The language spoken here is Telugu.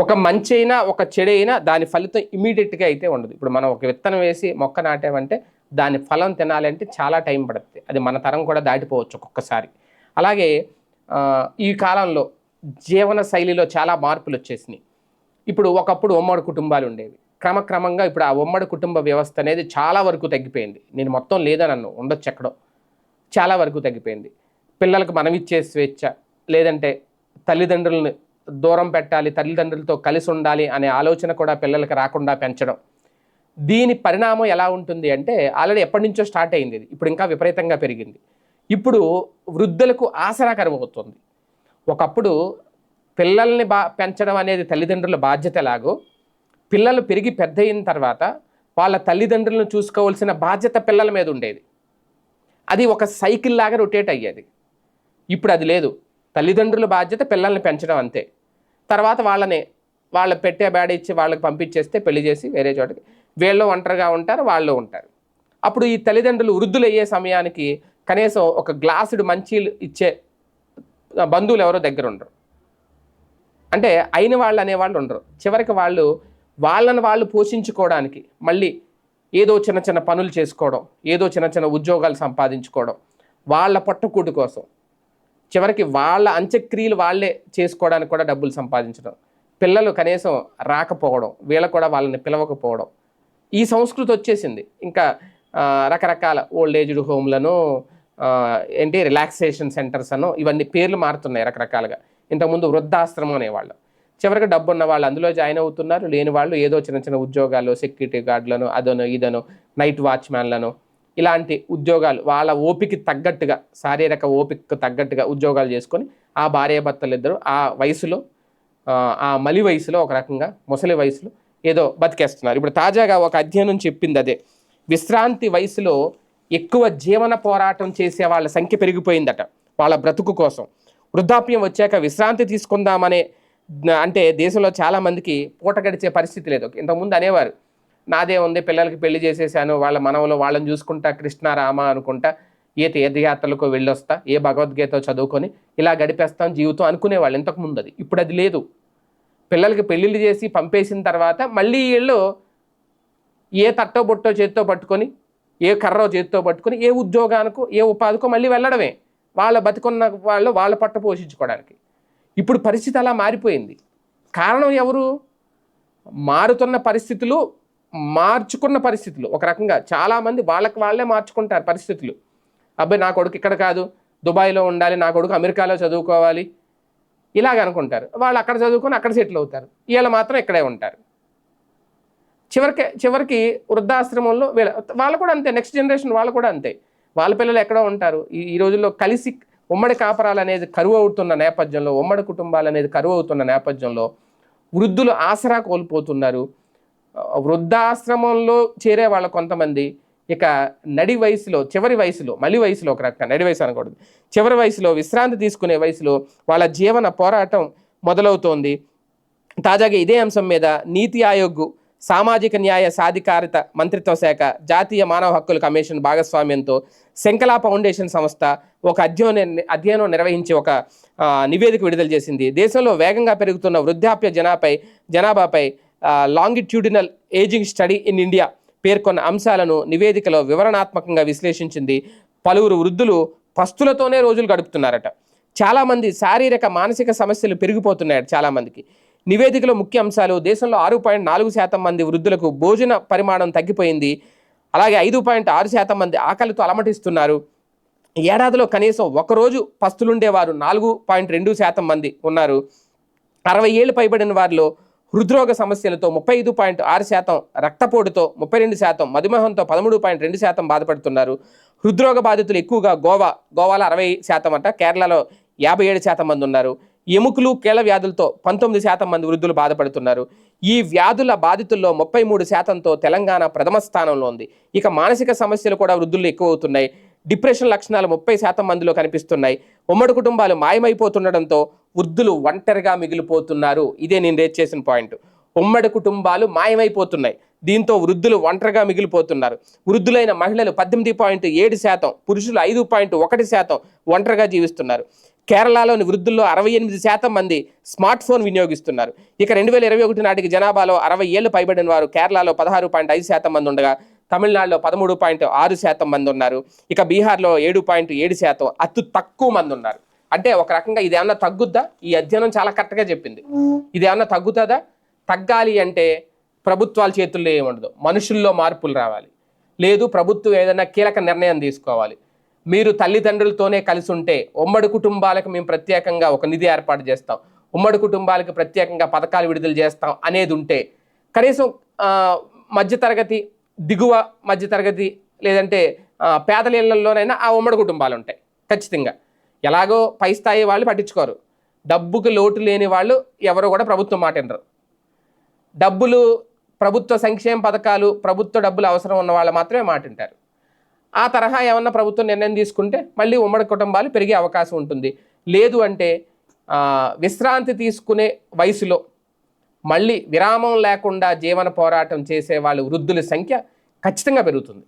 ఒక మంచి అయినా ఒక చెడు అయినా దాని ఫలితం ఇమీడియట్గా అయితే ఉండదు. ఇప్పుడు మనం ఒక విత్తనం వేసి మొక్క నాటామంటే దాని ఫలం తినాలంటే చాలా టైం పడుతుంది. అది మన తరం కూడా దాటిపోవచ్చు ఒక్కొక్కసారి. అలాగే ఈ కాలంలో జీవన శైలిలో చాలా మార్పులు వచ్చేసినాయి. ఇప్పుడు ఒకప్పుడు ఉమ్మడి కుటుంబాలు ఉండేవి. క్రమక్రమంగా ఇప్పుడు ఆ ఉమ్మడి కుటుంబ వ్యవస్థ అనేది చాలా వరకు తగ్గిపోయింది. నేను మొత్తం లేదని అన్ను ఉండొచ్చు ఎక్కడో. చాలా వరకు తగ్గిపోయింది. పిల్లలకు మనం ఇచ్చే స్వేచ్ఛ లేదంటే తల్లిదండ్రులను దూరం పెట్టాలి తల్లిదండ్రులతో కలిసి ఉండాలి అనే ఆలోచన కూడా పిల్లలకు రాకుండా పెంచడం. దీని పరిణామం ఎలా ఉంటుంది అంటే ఆల్రెడీ ఎప్పటి నుంచో స్టార్ట్ అయింది ఇది. ఇప్పుడు ఇంకా విపరీతంగా పెరిగింది. ఇప్పుడు వృద్ధులకు ఆసరాకరం అవుతుంది. ఒకప్పుడు పిల్లల్ని బా పెంచడం అనేది తల్లిదండ్రుల బాధ్యత ఎలాగో పిల్లలు పెరిగి పెద్ద అయిన తర్వాత వాళ్ళ తల్లిదండ్రులను చూసుకోవాల్సిన బాధ్యత పిల్లల మీద ఉండేది. అది ఒక సైకిల్ లాగా రొటేట్ అయ్యేది. ఇప్పుడు అది లేదు. తల్లిదండ్రుల బాధ్యత పిల్లల్ని పెంచడం అంతే. తర్వాత వాళ్ళని వాళ్ళ పెట్టే బ్యాడ ఇచ్చి వాళ్ళకి పంపించేస్తే పెళ్ళి చేసి వేరే చోటకి. వీళ్ళు ఒంటరిగా ఉంటారు వాళ్ళు ఉంటారు. అప్పుడు ఈ తల్లిదండ్రులు వృద్ధులు అయ్యే సమయానికి కనీసం ఒక గ్లాసుడు మంచి ఇచ్చే బంధువులు ఎవరో దగ్గర ఉండరు. అంటే అయిన వాళ్ళు అనేవాళ్ళు ఉండరు. చివరికి వాళ్ళు వాళ్ళని వాళ్ళు పోషించుకోవడానికి మళ్ళీ ఏదో చిన్న చిన్న పనులు చేసుకోవడం ఏదో చిన్న చిన్న ఉద్యోగాలు సంపాదించుకోవడం వాళ్ళ పట్టుకూటు కోసం. చివరికి వాళ్ళ అంత్యక్రియలు వాళ్ళే చేసుకోవడానికి కూడా డబ్బులు సంపాదించడం. పిల్లలు కనీసం రాకపోవడం వీళ్ళ కూడా వాళ్ళని పిలవకపోవడం. ఈ సంస్కృతి వచ్చేసింది. ఇంకా రకరకాల ఓల్డ్ ఏజ్డ్ హోమ్లను ఏంటి రిలాక్సేషన్ సెంటర్స్ అను ఇవన్నీ పేర్లు మారుతున్నాయి రకరకాలుగా. ఇంతకుముందు వృద్ధాశ్రమం అనేవాళ్ళు. చివరికి డబ్బు ఉన్న వాళ్ళు అందులో జాయిన్ అవుతున్నారు. లేని వాళ్ళు ఏదో చిన్న చిన్న ఉద్యోగాలు సెక్యూరిటీ గార్డులను అదను ఇదను నైట్ వాచ్మ్యాన్లను ఇలాంటి ఉద్యోగాలు వాళ్ళ ఓపికి తగ్గట్టుగా శారీరక ఓపికకు తగ్గట్టుగా ఉద్యోగాలు చేసుకొని ఆ భార్యాభర్తలు ఇద్దరు ఆ వయసులో ఆ, మలి వయసులో ఒక రకంగా ముసలి వయసులో ఏదో బతికేస్తున్నారు. ఇప్పుడు తాజాగా ఒక అధ్యయనం చెప్పింది అదే. విశ్రాంతి వయసులో ఎక్కువ జీవన పోరాటం చేసే వాళ్ళ సంఖ్య పెరిగిపోయిందట వాళ్ళ బ్రతుకు కోసం. వృద్ధాప్యం వచ్చాక విశ్రాంతి తీసుకుందామనే అంటే దేశంలో చాలామందికి పూట గడిచే పరిస్థితి లేదు. ఇంతకుముందు అనేవారు నాదే ఉంది పిల్లలకి పెళ్ళి చేసేసాను వాళ్ళ మనవలు వాళ్ళని చూసుకుంటా కృష్ణ రామ అనుకుంటా ఏ తీర్థయాత్రలకు వెళ్ళొస్తా ఏ భగవద్గీత చదువుకొని ఇలా గడిపేస్తాం జీవితం అనుకునేవాళ్ళు ఇంతకు ముందు అది. ఇప్పుడు అది లేదు. పిల్లలకి పెళ్ళిళ్ళు చేసి పంపేసిన తర్వాత మళ్ళీ వీళ్ళు ఏ తట్టో బొట్టో చేతితో పట్టుకొని ఏ కర్రో చేతితో పట్టుకొని ఏ ఉద్యోగానికో ఏ ఉపాధికో మళ్ళీ వెళ్ళడమే. వాళ్ళ బతికున్న వాళ్ళు వాళ్ళ పట్ట పోషించుకోవడానికి. ఇప్పుడు పరిస్థితి అలా మారిపోయింది. కారణం ఎవరు? మారుతున్న పరిస్థితులు మార్చుకున్న పరిస్థితులు. ఒక రకంగా చాలామంది వాళ్ళకి వాళ్ళే మార్చుకుంటారు పరిస్థితులు. అబ్బాయి నా కొడుకు ఇక్కడ కాదు. దుబాయ్లో ఉండాలి నా కొడుకు అమెరికాలో చదువుకోవాలి. ఇలాగ అనుకుంటారు. వాళ్ళు అక్కడ చదువుకొని అక్కడ సెటిల్ అవుతారు. వీళ్ళు మాత్రం ఇక్కడే ఉంటారు. చివరికి చివరికి వృద్ధాశ్రమంలో వీళ్ళ వాళ్ళు కూడా అంతే. నెక్స్ట్ జనరేషన్ వాళ్ళు కూడా అంతే. వాళ్ళ పిల్లలు ఎక్కడో ఉంటారు. ఈ ఈ రోజుల్లో కలిసి ఉమ్మడి కాపరాలు అనేది కరువు అవుతున్న నేపథ్యంలో ఉమ్మడి కుటుంబాలు అనేది కరువు అవుతున్న నేపథ్యంలో వృద్ధులు ఆసరా కోల్పోతున్నారు. వృద్ధాశ్రమంలో చేరే వాళ్ళ కొంతమంది. ఇక నడి వయసులో చివరి వయసులో మలి వయసులో ఒక రకంగా నడి వయసు అనకూడదు. చివరి వయసులో విశ్రాంతి తీసుకునే వయసులో వాళ్ళ జీవన పోరాటం మొదలవుతోంది. తాజాగా ఇదే అంశం మీద నీతి ఆయోగ్ సామాజిక న్యాయ సాధికారిత మంత్రిత్వ శాఖ జాతీయ మానవ హక్కుల కమిషన్ భాగస్వామ్యంతో శంకలా ఫౌండేషన్ సంస్థ ఒక అధ్యయనం అధ్యయనం నిర్వహించి ఒక నివేదిక విడుదల చేసింది. దేశంలో వేగంగా పెరుగుతున్న వృద్ధాప్య జనాపై జనాభాపై longitudinal ageing study in India పేర్కొన్న అంశాలను నివేదికలో వివరణాత్మకంగా విశ్లేషించింది పలువురు వృద్ధులు పస్తులతోనే రోజులు గడుపుతున్నారట. చాలామంది శారీరక మానసిక సమస్యలు పెరిగిపోతున్నాయట చాలామందికి. నివేదికలో ముఖ్య అంశాలు దేశంలో ఆరు పాయింట్ నాలుగు శాతం మంది వృద్ధులకు భోజన పరిమాణం తగ్గిపోయింది. అలాగే ఐదు పాయింట్ ఆరు శాతం మంది ఆకలితో అలమటిస్తున్నారు. ఏడాదిలో కనీసం ఒకరోజు పస్తులుండేవారు నాలుగు పాయింట్ రెండు శాతం మంది ఉన్నారు. అరవై ఏళ్ళు పైబడిన వారిలో హృద్రోగ సమస్యలతో ముప్పై ఐదు పాయింట్ ఆరు శాతం రక్తపోటుతో ముప్పై రెండు శాతం మధుమేహంతో పదమూడు పాయింట్ రెండు శాతం బాధపడుతున్నారు. హృద్రోగ బాధితులు ఎక్కువగా గోవా గోవాలో అరవై శాతం అంట కేరళలో యాభై ఏడు శాతం మంది ఉన్నారు. ఎముకలు కీళ్ళ వ్యాధులతో పంతొమ్మిది శాతం మంది వృద్ధులు బాధపడుతున్నారు. ఈ వ్యాధుల బాధితుల్లో ముప్పై మూడు శాతంతో తెలంగాణ ప్రథమ స్థానంలో ఉంది. ఇక మానసిక సమస్యలు కూడా వృద్ధులు ఎక్కువ అవుతున్నాయి డిప్రెషన్ లక్షణాలు ముప్పై శాతం మందిలో కనిపిస్తున్నాయి. ఉమ్మడి కుటుంబాలు మాయమైపోతుండడంతో వృద్ధులు ఒంటరిగా మిగిలిపోతున్నారు. ఇదే నేను రేట్ చేసిన పాయింట్ ఉమ్మడి కుటుంబాలు మాయమైపోతున్నాయి. దీంతో వృద్ధులు ఒంటరిగా మిగిలిపోతున్నారు. వృద్ధులైన మహిళలు పద్దెనిమిది పాయింట్ ఏడు శాతం పురుషులు ఐదు పాయింట్ ఒకటి శాతం ఒంటరిగా జీవిస్తున్నారు. కేరళలోని వృద్ధుల్లో అరవై ఎనిమిది శాతం మంది స్మార్ట్ ఫోన్ వినియోగిస్తున్నారు. ఇక రెండు వేల ఇరవై ఒకటి నాటికి జనాభాలో అరవై ఏళ్ళు పైబడిన వారు కేరళలో పదహారు పాయింట్ ఐదు శాతం మంది ఉండగా తమిళనాడులో పదమూడు పాయింట్ ఆరు శాతం మంది ఉన్నారు. ఇక బీహార్లో ఏడు పాయింట్ ఏడు శాతం అతి తక్కువ మంది ఉన్నారు. అంటే ఒక రకంగా ఇది తగ్గుద్దా? ఈ అధ్యయనం చాలా కరెక్ట్గా చెప్పింది. ఇది తగ్గుతుందా? తగ్గాలి అంటే ప్రభుత్వాల చేతుల్లో ఏముండదు మనుషుల్లో మార్పులు రావాలి. లేదు ప్రభుత్వం ఏదైనా కీలక నిర్ణయం తీసుకోవాలి. మీరు తల్లిదండ్రులతోనే కలిసి ఉంటే ఉమ్మడి కుటుంబాలకు మేము ప్రత్యేకంగా ఒక నిధి ఏర్పాటు చేస్తాం. ఉమ్మడి కుటుంబాలకు ప్రత్యేకంగా పథకాలు విడుదల చేస్తాం అనేది ఉంటే కనీసం మధ్యతరగతి దిగువ మధ్యతరగతి లేదంటే పేదల ఇళ్ళలోనైనా ఆ ఉమ్మడి కుటుంబాలు ఉంటాయి. ఖచ్చితంగా. ఎలాగో పై స్థాయి వాళ్ళు పట్టించుకోరు. డబ్బుకి లోటు లేని వాళ్ళు ఎవరు కూడా ప్రభుత్వం మాట వినరు. డబ్బులు ప్రభుత్వ సంక్షేమ పథకాలు ప్రభుత్వ డబ్బులు అవసరం ఉన్న వాళ్ళు మాత్రమే మాట వింటారు. ఆ తరహా ఏమన్నా ప్రభుత్వం నిర్ణయం తీసుకుంటే మళ్ళీ ఉమ్మడి కుటుంబాలు పెరిగే అవకాశం ఉంటుంది. లేదు అంటే విశ్రాంతి తీసుకునే వయసులో మళ్ళీ విరామం లేకుండా జీవన పోరాటం చేసే వాళ్ళు వృద్ధుల సంఖ్య ఖచ్చితంగా పెరుగుతుంది.